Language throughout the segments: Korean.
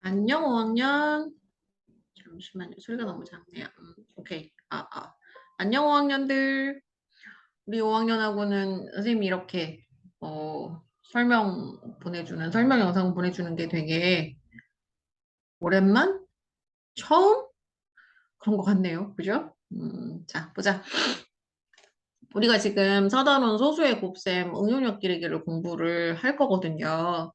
안녕, 5학년. 잠시만요. 소리가 너무 작네요. 음, 오케이. 아, 아. 안녕, 5학년들. 우리 5학년하고는 선생님이 이렇게, 어, 설명 보내주는, 설명 영상 보내주는 게 되게 오랜만? 처음? 그런 것 같네요. 그죠? 음, 자, 보자. 우리가 지금 서다론 소수의 곱셈 응용력 기르기를 공부를 할 거거든요.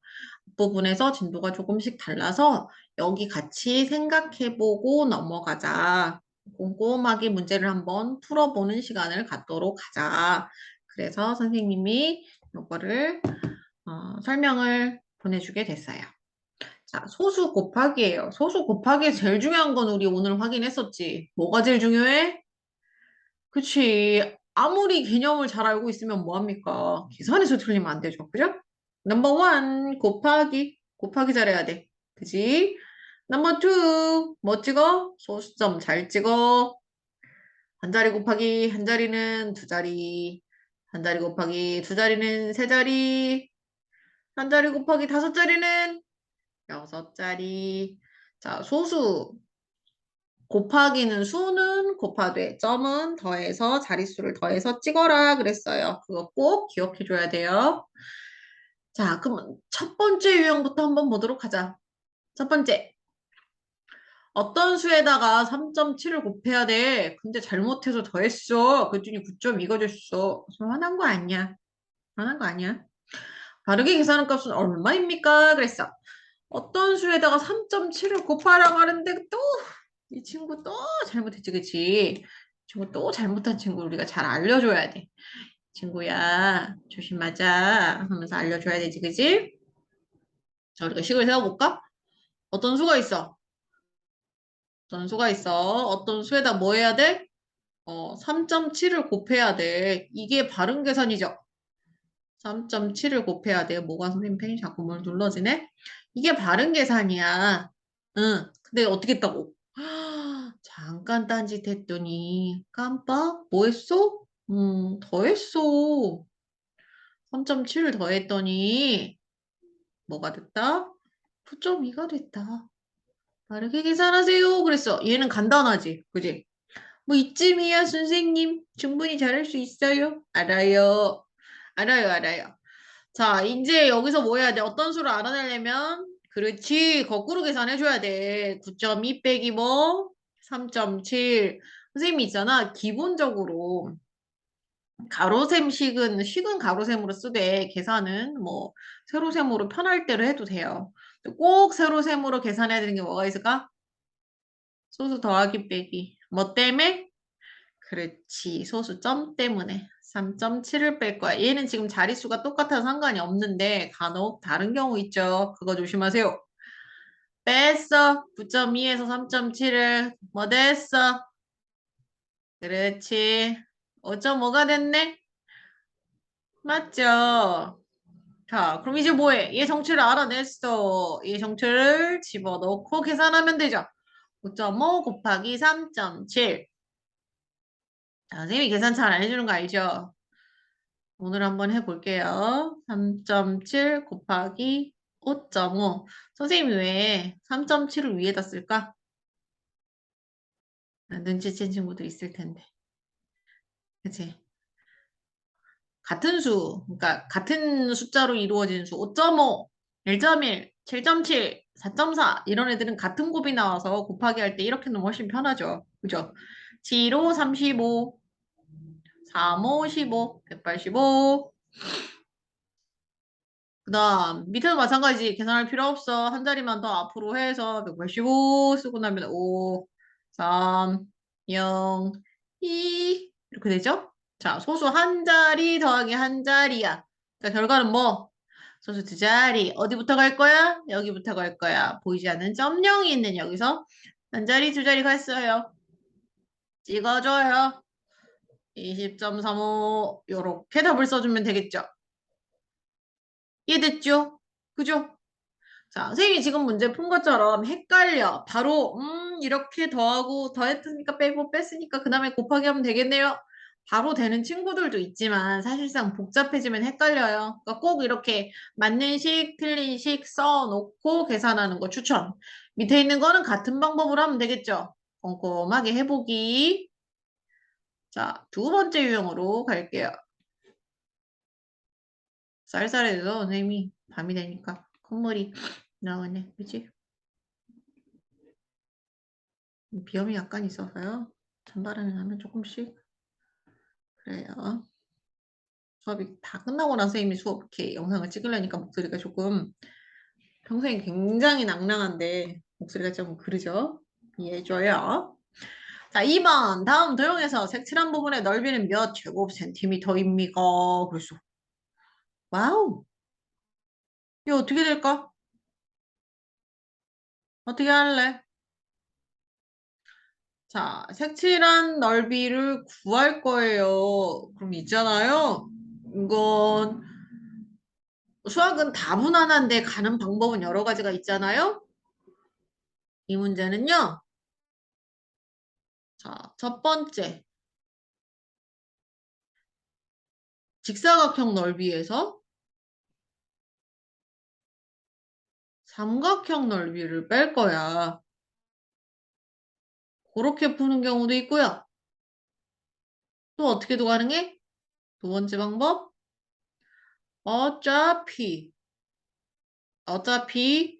부분에서 진도가 조금씩 달라서 여기 같이 생각해보고 넘어가자. 꼼꼼하게 문제를 한번 풀어보는 시간을 갖도록 하자. 그래서 선생님이 이거를 어, 설명을 보내주게 됐어요. 자, 소수 곱하기예요. 소수 곱하기 제일 중요한 건 우리 오늘 확인했었지. 뭐가 제일 중요해? 그치. 아무리 개념을 잘 알고 있으면 뭐합니까? 계산에서 틀리면 안 되죠. 그죠? 넘버 원, 곱하기. 곱하기 잘해야 돼. 그지? 넘버 투, 뭐 찍어? 소수점 잘 찍어. 한 자리 곱하기 한 자리는 두 자리. 한 자리 곱하기 두 자리는 세 자리. 한 자리 곱하기 다섯 자리는 여섯 자리. 자, 소수. 곱하기는 수는 곱하되 점은 더해서 자릿수를 더해서 찍어라 그랬어요. 그거 꼭 기억해줘야 돼요. 자, 그럼 첫 번째 유형부터 한번 보도록 하자. 첫 번째. 어떤 수에다가 3.7을 곱해야 돼. 근데 잘못해서 더했어. 그랬더니 9.2가 됐어. 화난 거 아니야. 화난 거 아니야. 바르게 계산한 값은 얼마입니까? 그랬어. 어떤 수에다가 3.7을 곱하라고 하는데 또 이 친구 또 잘못했지, 그치? 이 친구 또 잘못한 친구 우리가 잘 알려줘야 돼. 친구야, 조심하자 하면서 알려줘야 되지, 그치? 자, 우리가 식을 세워볼까? 어떤 수가 있어? 어떤 수가 있어? 어떤 수에다 뭐 해야 돼? 어, 3.7을 곱해야 돼. 이게 바른 계산이죠? 3.7을 곱해야 돼. 뭐가 선생님 펜이 자꾸 뭘 눌러지네? 이게 바른 계산이야. 응. 근데 어떻게 했다고? 잠깐 딴짓 했더니 깜빡? 뭐 했어? 음, 더했어. 3.7을 더했더니 뭐가 됐다? 9.2가 됐다. 빠르게 계산하세요. 그랬어. 얘는 간단하지. 그지? 뭐 이쯤이야 선생님. 충분히 잘할 수 있어요. 알아요. 알아요, 알아요. 자, 이제 여기서 뭐 해야 돼? 어떤 수를 알아내려면 그렇지. 거꾸로 계산해줘야 돼. 9.2 빼기 뭐? 3.7. 선생님이 있잖아. 기본적으로 가로셈 식은 식은 가로셈으로 쓰되 계산은 뭐 세로셈으로 편할 대로 해도 돼요. 꼭 세로셈으로 계산해야 되는 게 뭐가 있을까? 소수 더하기 빼기. 뭐 때문에? 그렇지. 소수 점 때문에 3.7을 뺄 거야. 얘는 지금 자릿수가 똑같아서 상관이 없는데 간혹 다른 경우 있죠. 그거 조심하세요. 뺐어. 9.2에서 3.7을 뭐 됐어? 그렇지. 5.5가 됐네? 맞죠? 자, 그럼 이제 뭐해? 얘 정체를 알아냈어. 얘 정체를 집어넣고 계산하면 되죠. 5.5 곱하기 3.7. 자, 선생님이 계산 잘 안 해주는 거 알죠? 오늘 한번 해볼게요. 3.7 곱하기 5.5. 선생님이 왜 3.7을 위에다 쓸까? 아, 눈치챈 친구도 있을 텐데. 그치? 같은 수, 그러니까 같은 숫자로 이루어진 수, 5.5, 1.1, 7.7, 4.4 이런 애들은 같은 곱이 나와서 곱하기 할 때 이렇게 놓으면 훨씬 편하죠. 그죠? 7, 5, 35, 3, 5, 15, 185. 그 다음, 밑에도 마찬가지 계산할 필요 없어. 한 자리만 더 앞으로 해서 185 쓰고 나면 5, 3, 0, 2 이렇게 되죠? 자, 소수 한 자리 더하기 한 자리야. 자, 결과는 뭐? 소수 두 자리. 어디부터 갈 거야? 여기부터 갈 거야. 보이지 않는 점령이 있는 여기서 한 자리, 두 자리 갔어요. 찍어줘요. 20.35 요렇게 답을 써주면 되겠죠. 이해됐죠? 그죠? 자, 선생님이 지금 문제 푼 것처럼 헷갈려. 바로 음 이렇게 더하고 더했으니까 빼고 뺐으니까 그 다음에 곱하기 하면 되겠네요. 바로 되는 친구들도 있지만 사실상 복잡해지면 헷갈려요. 그러니까 꼭 이렇게 맞는 식, 틀린 식 써놓고 계산하는 거 추천. 밑에 있는 거는 같은 방법으로 하면 되겠죠. 꼼꼼하게 해보기. 자, 두 번째 유형으로 갈게요. 쌀쌀해져 선생님이 밤이 되니까 콧물이 나오네. 그치? 비염이 약간 있어서요. 찬바람이 나면 조금씩 그래요. 수업이 다 끝나고 나서 이미 수업 이렇게 영상을 찍으려니까 목소리가 조금 평소에 굉장히 낭낭한데 목소리가 좀 그러죠? 이해해줘요. 자, 2번. 다음 도형에서 색칠한 부분의 넓이는 몇 제곱 센티미터입니까? 그랬어. 와우. 이거 어떻게 될까? 어떻게 할래? 자, 색칠한 넓이를 구할 거예요. 그럼 있잖아요. 이건 수학은 다분한한데 가는 방법은 여러 가지가 있잖아요. 이 문제는요. 자, 첫 번째. 직사각형 넓이에서 삼각형 넓이를 뺄 거야. 그렇게 푸는 경우도 있고요. 또 어떻게도 가능해? 두 번째 방법. 어차피 어차피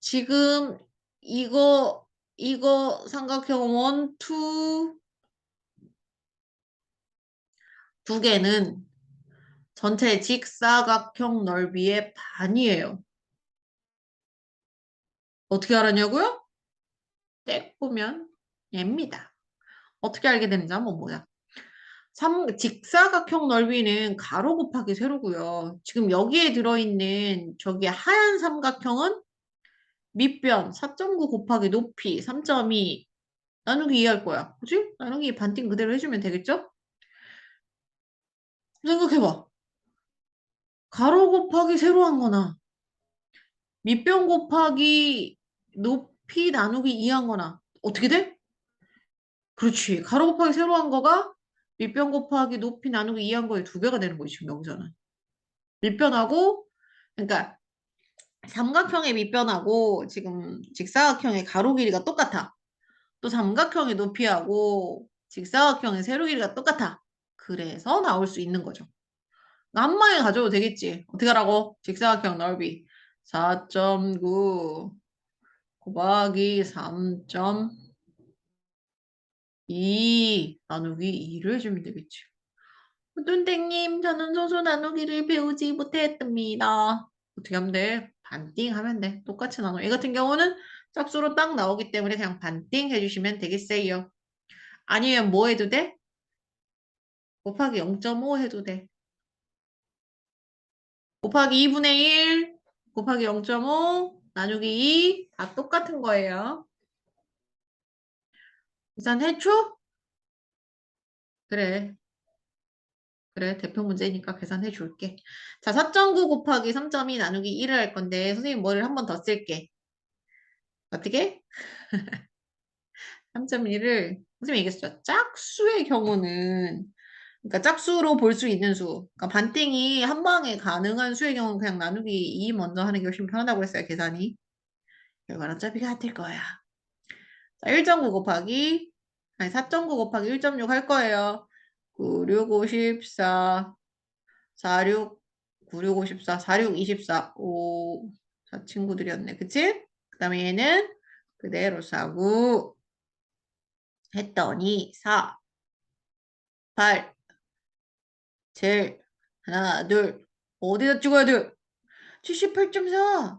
지금 이거 이거 삼각형 원, 투, 두 개는 전체 직사각형 넓이의 반이에요. 어떻게 알았냐고요? 딱 보면 얘입니다. 어떻게 알게 되는지 한번 보자. 삼, 직사각형 넓이는 가로 곱하기 세로고요. 지금 여기에 들어있는 저기 하얀 삼각형은 밑변 4.9 곱하기 높이 3.2 나누기 2 할 거야. 그치? 나누기 반띵 그대로 해주면 되겠죠? 생각해봐. 가로 곱하기 세로 한 거나 밑변 곱하기 높이 나누기 2한 거나 어떻게 돼? 그렇지. 가로 곱하기 세로 한 거가 밑변 곱하기 높이 나누기 2한 거에 두 배가 되는 거지, 지금 여기서는. 밑변하고, 그러니까 삼각형의 밑변하고 지금 직사각형의 가로 길이가 똑같아. 또 삼각형의 높이하고 직사각형의 세로 길이가 똑같아. 그래서 나올 수 있는 거죠. 한 방에 가져도 되겠지. 어떻게 하라고? 직사각형 넓이 4.9 곱하기 3.2 나누기 2를 해주면 되겠지. 눈땡님, 저는 소수 나누기를 배우지 못했답니다. 어떻게 하면 돼? 반띵 하면 돼. 똑같이 나눠. 이 같은 경우는 짝수로 딱 나오기 때문에 그냥 반띵 해주시면 되겠어요. 아니면 뭐 해도 돼? 곱하기 0.5 해도 돼. 곱하기 2분의 1 곱하기 0.5 나누기 2 다 똑같은 거예요. 계산해줘? 그래. 그래, 대표 문제니까 계산해 줄게. 자, 4.9 곱하기 3.2 나누기 1을 할 건데 선생님 머리를 한 번 더 쓸게. 어떻게? 3.1을 선생님이 얘기했죠. 짝수의 경우는 그러니까 짝수로 볼 수 있는 수. 그러니까 반띵이 한 방에 가능한 수의 경우는 그냥 나누기 2 먼저 하는 게 훨씬 편하다고 했어요. 계산이. 결과는 어차피 같을 거야. 자, 1.9 곱하기 아니 4.9 곱하기 1.6 할 거예요. 9, 6, 5, 14, 4, 6, 9, 6, 5, 14, 4, 6, 24, 5, 자, 친구들이었네. 그치? 그 다음에 얘는 그대로 4, 9 했더니 4, 8, 7, 하나, 둘, 어디다 찍어야 돼? 78.4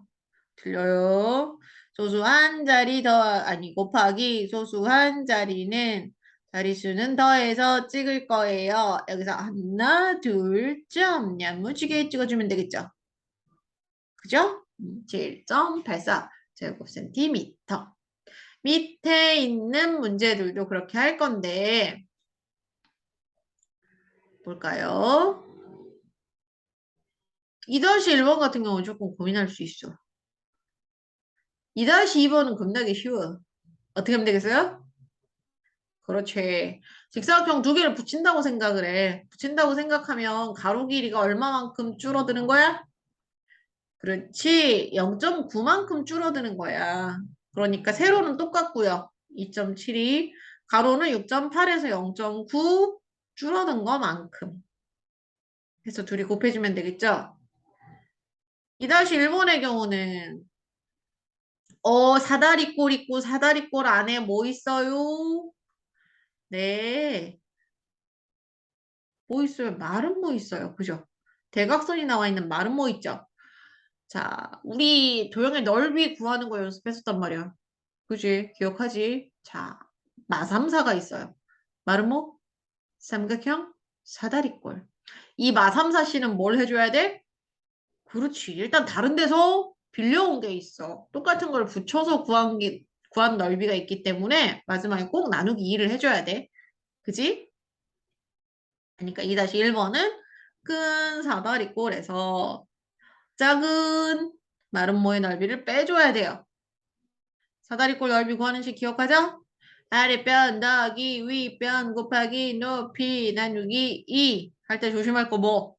틀려요. 소수 한 자리 더 아니 곱하기 소수 한 자리는 자리수는 더해서 찍을 거예요. 여기서 하나, 둘, 점 야무지게 찍어주면 되겠죠. 그죠? 7.84 제곱센티미터. 밑에 있는 문제들도 그렇게 할 건데 볼까요? 2-1번 같은 경우는 조금 고민할 수 있어. 2-2번은 겁나게 쉬워. 어떻게 하면 되겠어요? 그렇지. 직사각형 두 개를 붙인다고 생각을 해. 붙인다고 생각하면 가로 길이가 얼마만큼 줄어드는 거야? 그렇지. 0.9만큼 줄어드는 거야. 그러니까 세로는 똑같고요. 2.72. 가로는 6.8에서 0.9 줄어든 것만큼. 해서 둘이 곱해주면 되겠죠? 2-1번의 경우는 어 사다리꼴 있고 사다리꼴 안에 뭐 있어요? 네. 뭐 있어요? 말은 뭐 있어요? 그죠? 대각선이 나와 있는 말은 뭐 있죠? 자, 우리 도형의 넓이 구하는 거 연습했었단 말이야. 그지? 기억하지? 자, 마삼사가 있어요. 말은 뭐? 삼각형 사다리꼴. 이 마삼사 씨는 뭘 해줘야 돼? 그렇지. 일단 다른 데서 빌려온 게 있어. 똑같은 걸 붙여서 구한 게, 구한 넓이가 있기 때문에 마지막에 꼭 나누기 2를 해줘야 돼. 그지? 그러니까 2-1번은 큰 사다리꼴에서 작은 마른 모의 넓이를 빼줘야 돼요. 사다리꼴 넓이 구하는 식 기억하죠? 아래변 더하기 윗변 곱하기 높이 나누기 2 할 때 조심할 거 뭐?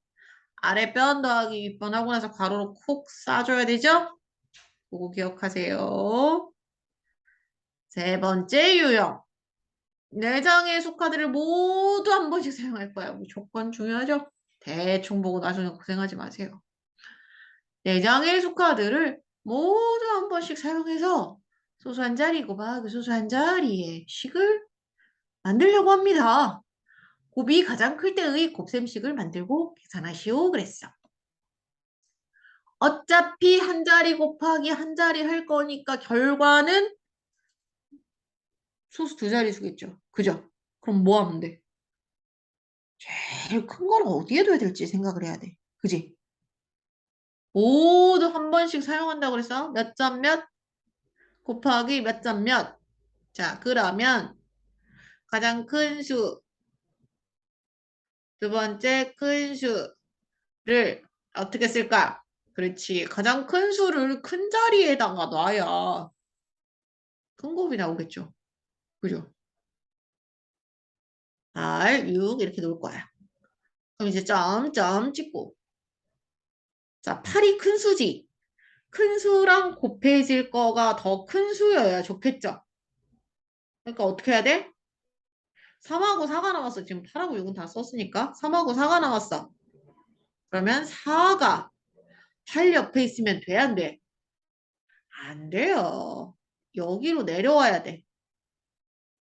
아래변 더하기 윗변 하고 나서 가로로 콕 싸줘야 되죠? 그거 기억하세요. 세 번째 유형. 네 장의 수카드를 모두 한 번씩 사용할 거야. 무조건 중요하죠? 대충 보고 나중에 고생하지 마세요. 네 장의 수카드를 모두 한 번씩 사용해서 소수 한 자리 곱하기 소수 한 자리의 식을 만들려고 합니다. 곱이 가장 클 때의 곱셈식을 만들고 계산하시오 그랬어. 어차피 한 자리 곱하기 한 자리 할 거니까 결과는 소수 두 자리 수겠죠. 그죠? 그럼 뭐 하면 돼? 제일 큰 거는 어디에 둬야 될지 생각을 해야 돼. 그지? 모두 한 번씩 사용한다고 그랬어. 몇 점 몇? 곱하기 몇 점 몇? 자, 그러면 가장 큰 수, 두 번째 큰 수를 어떻게 쓸까? 그렇지. 가장 큰 수를 큰 자리에다가 놔야 큰 곱이 나오겠죠. 그죠? 8, 6 이렇게 놓을 거야. 그럼 이제 점, 점 찍고 자, 8이 큰 수지. 큰 수랑 곱해질 거가 더 큰 수여야 좋겠죠? 그러니까 어떻게 해야 돼? 3하고 4가 남았어. 지금 8하고 6은 다 썼으니까 3하고 4가 남았어. 그러면 4가 8 옆에 있으면 돼? 안 돼? 안 돼요. 여기로 내려와야 돼.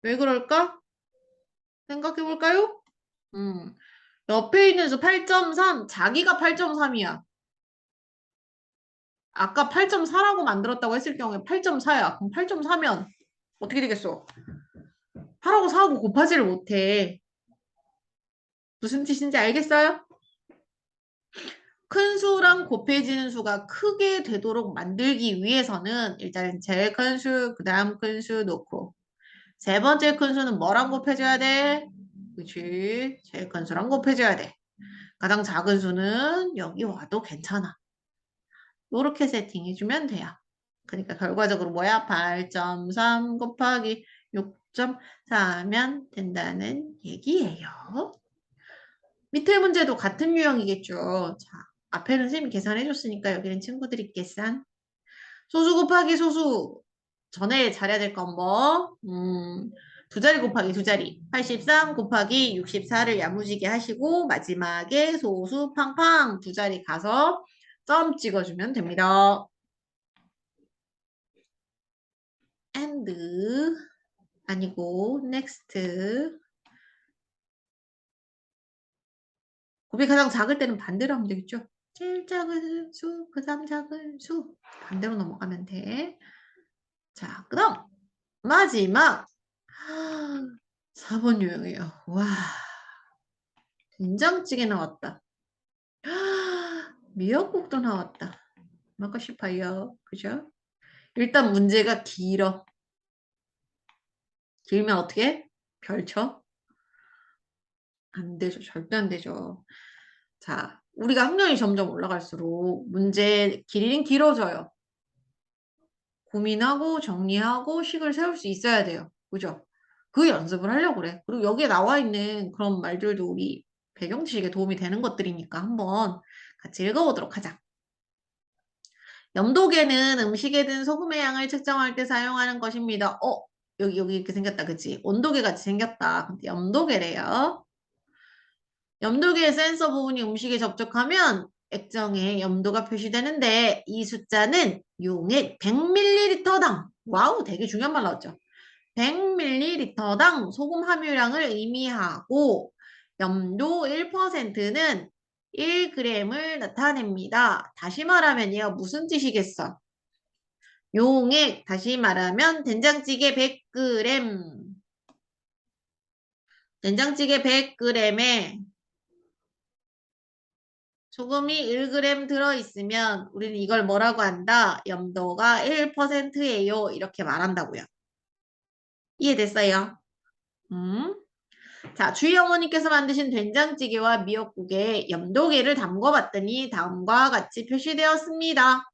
왜 그럴까? 생각해 볼까요? 음, 옆에 있는 수 8.3, 자기가 8.3이야. 아까 8.4라고 만들었다고 했을 경우에 8.4야. 그럼 8.4면 어떻게 되겠어? 8하고 4하고 곱하지를 못해. 무슨 뜻인지 알겠어요? 큰 수랑 곱해지는 수가 크게 되도록 만들기 위해서는 일단 제일 큰 수, 그 다음 큰 수 놓고 세 번째 큰 수는 뭐랑 곱해줘야 돼? 그치? 제일 큰 수랑 곱해줘야 돼. 가장 작은 수는 여기 와도 괜찮아. 이렇게 세팅해주면 돼요. 그러니까 결과적으로 뭐야? 8.3 곱하기 6.4면 된다는 얘기예요. 밑에 문제도 같은 유형이겠죠. 자, 앞에는 선생님이 계산해줬으니까 여기는 친구들이 계산. 소수 곱하기 소수. 전에 잘해야 될 건 뭐? 음, 두 자리 곱하기 두 자리. 83 곱하기 64를 야무지게 하시고 마지막에 소수 팡팡 두 자리 가서 점 찍어주면 됩니다. and 아니고 next 곱이 가장 작을 때는 반대로 하면 되겠죠? 제일 작은 수, 그 다음 작은 수 반대로 넘어가면 돼. 자, 그 다음 마지막 4번 유형이에요. 와 된장찌개 나왔다. 미역국도 나왔다. 먹고 싶어요. 그죠? 일단 문제가 길어. 길면 어떻게? 별쳐? 안 되죠. 절대 안 되죠. 자, 우리가 학년이 점점 올라갈수록 문제 길이는 길어져요. 고민하고 정리하고 식을 세울 수 있어야 돼요. 그죠? 그 연습을 하려고 그래. 그리고 여기에 나와 있는 그런 말들도 우리 배경 지식에 도움이 되는 것들이니까 한번 같이 읽어보도록 하자. 염도계는 음식에 든 소금의 양을 측정할 때 사용하는 것입니다. 어, 여기 여기 이렇게 생겼다, 그치? 온도계 같이 생겼다. 근데 염도계래요. 염도계의 센서 부분이 음식에 접촉하면 액정에 염도가 표시되는데 이 숫자는 용액 100ml당 와우 되게 중요한 말 나왔죠. 100ml당 소금 함유량을 의미하고 염도 1%는 1g을 나타냅니다. 다시 말하면 얘가 무슨 뜻이겠어? 용액 다시 말하면 된장찌개 100g 된장찌개 100g에 소금이 1g 들어있으면 우리는 이걸 뭐라고 한다? 염도가 1%예요. 이렇게 말한다고요. 이해됐어요? 음? 자, 주희 어머니께서 만드신 된장찌개와 미역국에 염도계를 담궈봤더니 다음과 같이 표시되었습니다.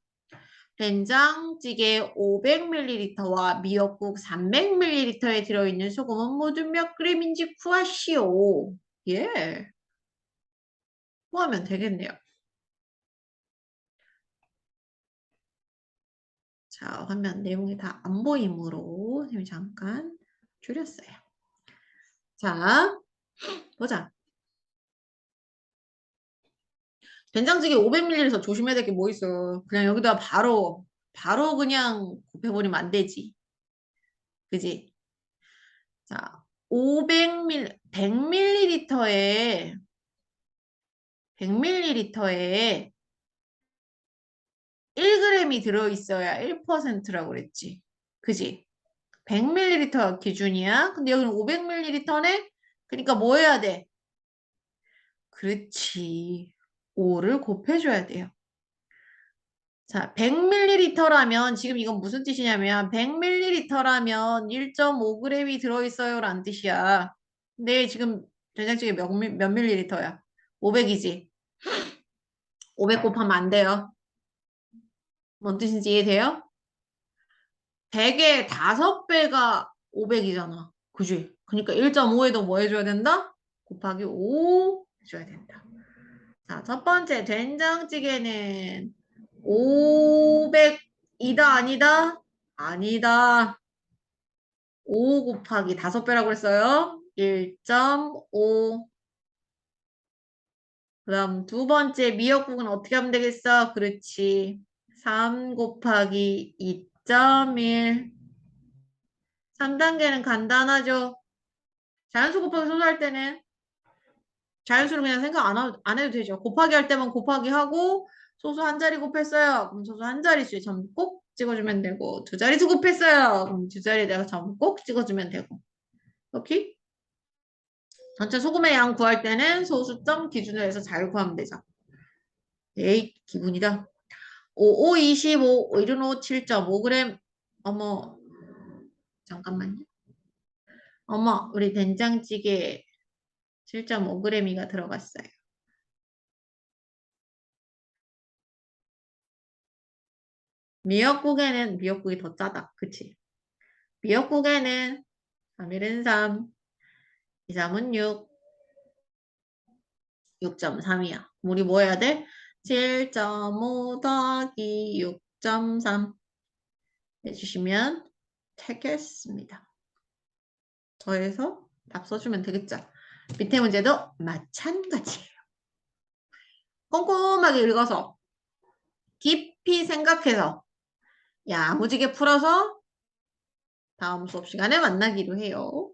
된장찌개 500ml와 미역국 300ml에 들어있는 소금은 모두 몇 g인지 구하시오. 예. 구하면 되겠네요. 자, 화면 내용이 다 안 보이므로 잠깐 줄였어요. 자, 보자. 된장찌개 500ml에서 조심해야 될 게 뭐 있어. 그냥 여기다 바로, 바로 그냥 곱해버리면 안 되지. 그지? 자, 500ml, 100ml에, 100ml에 1g이 들어있어야 1%라고 그랬지. 그지? 100ml 기준이야. 근데 여기는 500ml네? 그러니까 뭐 해야 돼? 그렇지. 5를 곱해줘야 돼요. 자, 100ml라면 지금 이건 무슨 뜻이냐면 100ml라면 1.5g이 들어있어요 라는 뜻이야. 근데 지금 된장찌개 몇, 밀- 몇 ml야? 500이지. 500 곱하면 안 돼요. 뭔 뜻인지 이해돼요? 100의 5배가 500이잖아. 그지? 그러니까 1.5에도 뭐 해줘야 된다? 곱하기 5 해줘야 된다. 자, 첫 번째 된장찌개는 500이다 아니다? 아니다. 5 곱하기 5배라고 했어요. 1.5 그다음 두 번째 미역국은 어떻게 하면 되겠어? 그렇지. 3 곱하기 2.1 3단계는 간단하죠? 자연수 곱하기 소수 할 때는 자연수를 그냥 생각 안, 하, 안 해도 되죠. 곱하기 할 때만 곱하기 하고 소수 한 자리 곱했어요. 그럼 소수 한 자리수에 점 꼭 찍어주면 되고 두 자리수 곱했어요. 그럼 두 자리에다가 점 꼭 찍어주면 되고 오케이? 전체 소금의 양 구할 때는 소수점 기준으로 해서 잘 구하면 되죠. 에이 기분이다. 5, 5, 25, 5, 1은 5, 7.5g. 어머, 잠깐만요. 어머, 우리 된장찌개 7.5g이가 들어갔어요. 미역국에는 미역국이 더 짜다. 그치? 미역국에는 3일은 3, 2, 3은 6, 6.3이야. 우리 뭐 해야 돼? 7.5 더하기 6.3 해주시면 되겠습니다. 더해서 답 써주면 되겠죠. 밑에 문제도 마찬가지예요. 꼼꼼하게 읽어서 깊이 생각해서 야무지게 풀어서 다음 수업 시간에 만나기로 해요.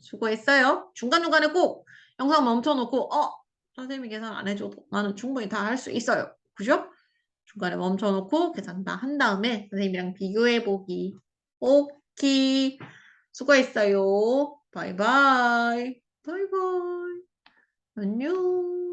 수고했어요. 중간중간에 꼭 영상 멈춰놓고 어? 선생님이 계산 안 해줘도 나는 충분히 다 할 수 있어요. 그죠? 중간에 멈춰놓고 계산 다 한 다음에 선생님이랑 비교해보기. 오케이. 수고했어요. 바이바이. 바이바이. 안녕.